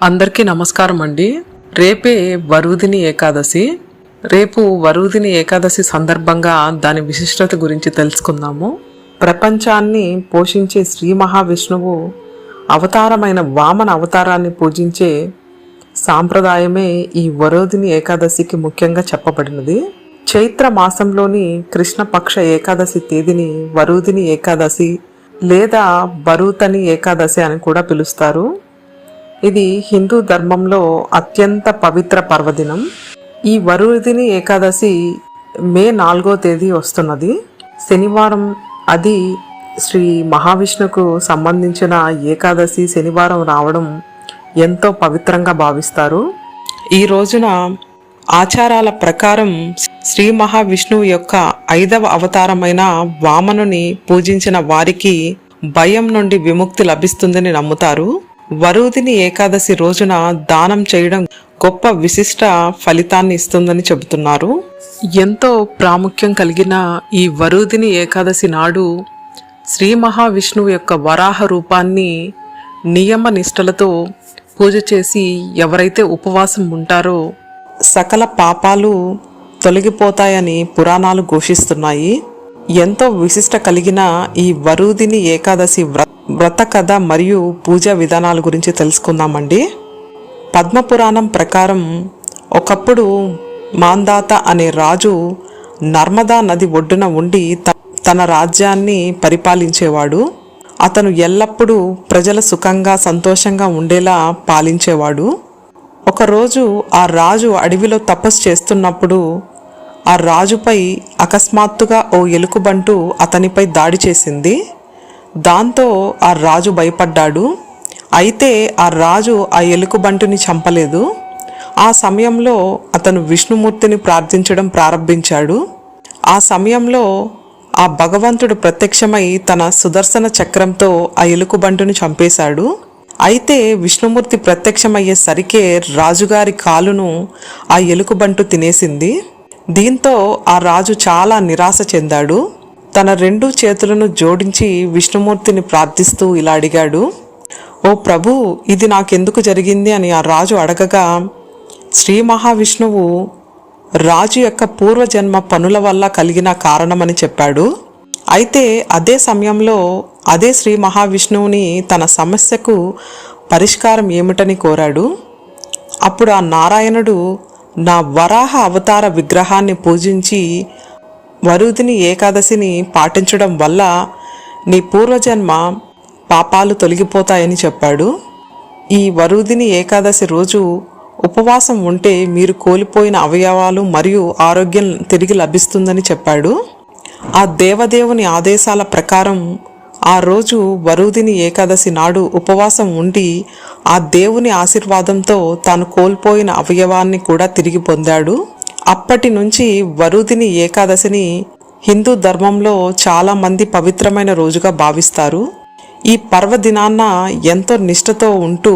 అందరికీ నమస్కారం అండి. రేపే వరుదిని ఏకాదశి. రేపు వరుదిని ఏకాదశి సందర్భంగా దాని విశిష్టత గురించి తెలుసుకుందాము. ప్రపంచాన్ని పోషించే శ్రీ మహావిష్ణువు అవతారమైన వామన అవతారాన్ని పూజించే సాంప్రదాయమే ఈ వరోధిని ఏకాదశికి ముఖ్యంగా చెప్పబడినది. చైత్ర మాసంలోని కృష్ణపక్ష ఏకాదశి తేదీని వరుదిని ఏకాదశి లేదా బరూతని ఏకాదశి అని కూడా పిలుస్తారు. ఇది హిందూ ధర్మంలో అత్యంత పవిత్ర పర్వదినం. ఈ వరుదిని ఏకాదశి మే నాలుగో తేదీ వస్తున్నది. శనివారం అది శ్రీ మహావిష్ణుకు సంబంధించిన ఏకాదశి శనివారం రావడం ఎంతో పవిత్రంగా భావిస్తారు. ఈ రోజున ఆచారాల ప్రకారం శ్రీ మహావిష్ణువు యొక్క ఐదవ అవతారమైన వామనుని పూజించిన వారికి భయం నుండి విముక్తి లభిస్తుందని నమ్ముతారు. వరుదిని ఏకాదశి రోజున దానం చేయడం గొప్ప విశిష్ట ఫలితాన్ని ఇస్తుందని చెబుతున్నారు. ఎంతో ప్రాముఖ్యం కలిగిన ఈ వరుదిని ఏకాదశి నాడు శ్రీ మహావిష్ణువు యొక్క వరాహ రూపాన్ని నియమ నిష్టలతో పూజ చేసి ఎవరైతే ఉపవాసం ఉంటారో సకల పాపాలు తొలగిపోతాయని పురాణాలు ఘోషిస్తున్నాయి. ఎంతో విశిష్ట కలిగిన ఈ వరుదిని ఏకాదశి వ్రత వ్రత కథ మరియు పూజా విధానాల గురించి తెలుసుకుందామండి. పద్మపురాణం ప్రకారం ఒకప్పుడు మాందాత అనే రాజు నర్మదా నది ఒడ్డున ఉండి తన రాజ్యాన్ని పరిపాలించేవాడు. అతను ఎల్లప్పుడూ ప్రజల సుఖంగా సంతోషంగా ఉండేలా పాలించేవాడు. ఒకరోజు ఆ రాజు అడవిలో తపస్సు చేస్తున్నప్పుడు ఆ రాజుపై అకస్మాత్తుగా ఓ ఎలుకబంటు అతనిపై దాడి చేసింది. దాంతో ఆ రాజు భయపడ్డాడు. అయితే ఆ రాజు ఆ ఎలుకబంటుని చంపలేదు. ఆ సమయంలో అతను విష్ణుమూర్తిని ప్రార్థించడం ప్రారంభించాడు. ఆ సమయంలో ఆ భగవంతుడు ప్రత్యక్షమై తన సుదర్శన చక్రంతో ఆ ఎలుకబంటుని చంపేశాడు. అయితే విష్ణుమూర్తి ప్రత్యక్షమయ్యేసరికే రాజుగారి కాలును ఆ ఎలుకబంటు తినేసింది. దీంతో ఆ రాజు చాలా నిరాశ చెందాడు. తన రెండు చేతులను జోడించి విష్ణుమూర్తిని ప్రార్థిస్తూ ఇలా అడిగాడు ఓ ప్రభు ఇది నాకెందుకు జరిగింది? అని ఆ రాజు అడగగా శ్రీ మహావిష్ణువు రాజు యొక్క పూర్వజన్మ పనుల వల్ల కలిగిన కారణమని చెప్పాడు. అయితే అదే సమయంలో అదే శ్రీ మహావిష్ణువుని తన సమస్యకు పరిష్కారం ఏమిటని కోరాడు. అప్పుడు ఆ నారాయణుడు నా వరాహ అవతార విగ్రహాన్ని పూజించి వరుదిని ఏకాదశిని పాటించడం వల్ల నీ పూర్వజన్మ పాపాలు తొలగిపోతాయని చెప్పాడు. ఈ వరుదిని ఏకాదశి రోజు ఉపవాసం ఉంటే మీరు కోల్పోయిన అవయవాలు మరియు ఆరోగ్యం తిరిగి లభిస్తుందని చెప్పాడు. ఆ దేవదేవుని ఆదేశాల ప్రకారం ఆ రోజు వరుదిని ఏకాదశి నాడు ఉపవాసం ఉండి ఆ దేవుని ఆశీర్వాదంతో తాను కోల్పోయిన అవయవాన్ని కూడా తిరిగి పొందాడు. అప్పటి నుంచి వరుదిని ఏకాదశిని హిందూ ధర్మంలో చాలా మంది పవిత్రమైన రోజుగా భావిస్తారు. ఈ పర్వదినాన్న ఎంతో నిష్ఠతో ఉంటూ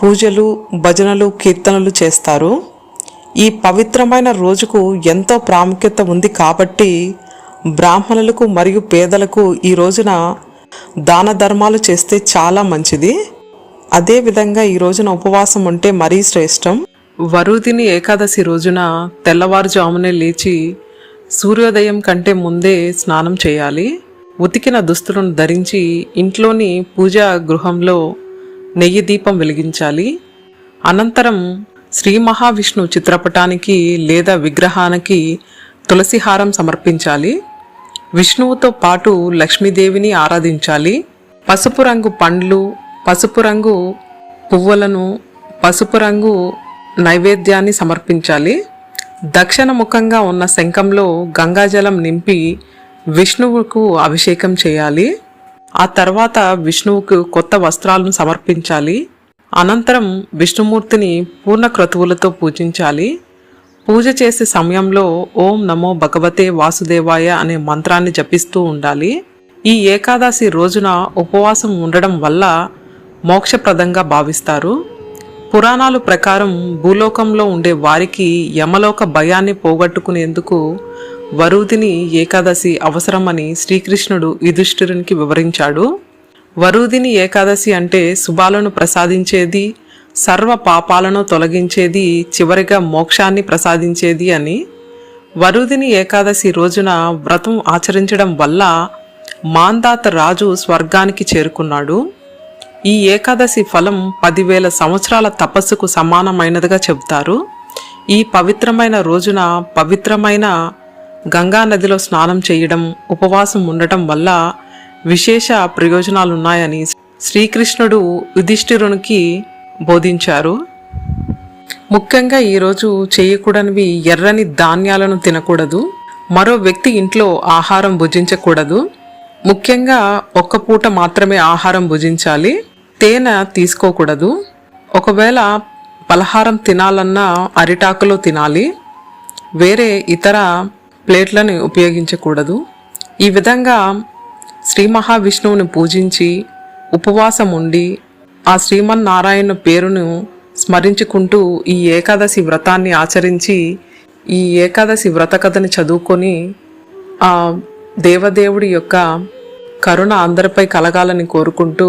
పూజలు భజనలు కీర్తనలు చేస్తారు. ఈ పవిత్రమైన రోజుకు ఎంతో ప్రాముఖ్యత ఉంది కాబట్టి బ్రాహ్మణులకు మరియు పేదలకు ఈ రోజున దాన ధర్మాలు చేస్తే చాలా మంచిది. అదేవిధంగా ఈ రోజున ఉపవాసం ఉంటే మరీ శ్రేష్టం. వరుదిని ఏకాదశి రోజున తెల్లవారుజామునే లేచి సూర్యోదయం కంటే ముందే స్నానం చేయాలి. ఉతికిన దుస్తులను ధరించి ఇంట్లోని పూజా గృహంలో నెయ్యి దీపం వెలిగించాలి. అనంతరం శ్రీ మహావిష్ణు చిత్రపటానికి లేదా విగ్రహానికి తులసిహారం సమర్పించాలి. విష్ణువుతో పాటు లక్ష్మీదేవిని ఆరాధించాలి. పసుపు రంగు పండ్లు పసుపు రంగు పువ్వులను పసుపు రంగు నైవేద్యాన్ని సమర్పించాలి. దక్షిణముఖంగా ఉన్న శంఖంలో గంగాజలం నింపి విష్ణువుకు అభిషేకం చేయాలి. ఆ తర్వాత విష్ణువుకు కొత్త వస్త్రాలను సమర్పించాలి. అనంతరం విష్ణుమూర్తిని పూర్ణ క్రతువులతో పూజించాలి. పూజ చేసే సమయంలో ఓం నమో భగవతే వాసుదేవాయ అనే మంత్రాన్ని జపిస్తూ ఉండాలి. ఈ ఏకాదశి రోజున ఉపవాసం ఉండడం వల్ల మోక్షప్రదంగా భావిస్తారు. పురాణాలు ప్రకారం భూలోకంలో ఉండే వారికి యమలోక భయాన్ని పోగొట్టుకునేందుకు వరుదిని ఏకాదశి అవసరమని శ్రీకృష్ణుడు యుధిష్ఠిరునికి వివరించాడు. వరుదిని ఏకాదశి అంటే శుభాలను ప్రసాదించేది సర్వ పాపాలను తొలగించేది చివరిగా మోక్షాన్ని ప్రసాదించేది అని. వరుదిని ఏకాదశి రోజున వ్రతం ఆచరించడం వల్ల మాందాత రాజు స్వర్గానికి చేరుకున్నాడు. ఈ ఏకాదశి ఫలం పదివేల సంవత్సరాల తపస్సుకు సమానమైనదిగా చెబుతారు. ఈ పవిత్రమైన రోజున పవిత్రమైన గంగా నదిలో స్నానం చేయడం ఉపవాసం ఉండటం వల్ల విశేష ప్రయోజనాలున్నాయని శ్రీకృష్ణుడు యుధిష్ఠిరునికి బోధించారు. ముఖ్యంగా ఈరోజు చేయకూడనివి ఎర్రని ధాన్యాలను తినకూడదు. మరో వ్యక్తి ఇంట్లో ఆహారం భుజించకూడదు. ముఖ్యంగా ఒక్క పూట మాత్రమే ఆహారం భుజించాలి. తేనె తీసుకోకూడదు. ఒకవేళ పలహారం తినాలన్నా అరిటాకులో తినాలి. వేరే ఇతర ప్లేట్లను ఉపయోగించకూడదు. ఈ విధంగా శ్రీ మహావిష్ణువుని పూజించి ఉపవాసం ఉండి ఆ శ్రీమన్నారాయణ పేరును స్మరించుకుంటూ ఈ ఏకాదశి వ్రతాన్ని ఆచరించి ఈ ఏకాదశి వ్రత కథని చదువుకొని ఆ దేవదేవుడి యొక్క కరుణ అందరిపై కలగాలని కోరుకుంటూ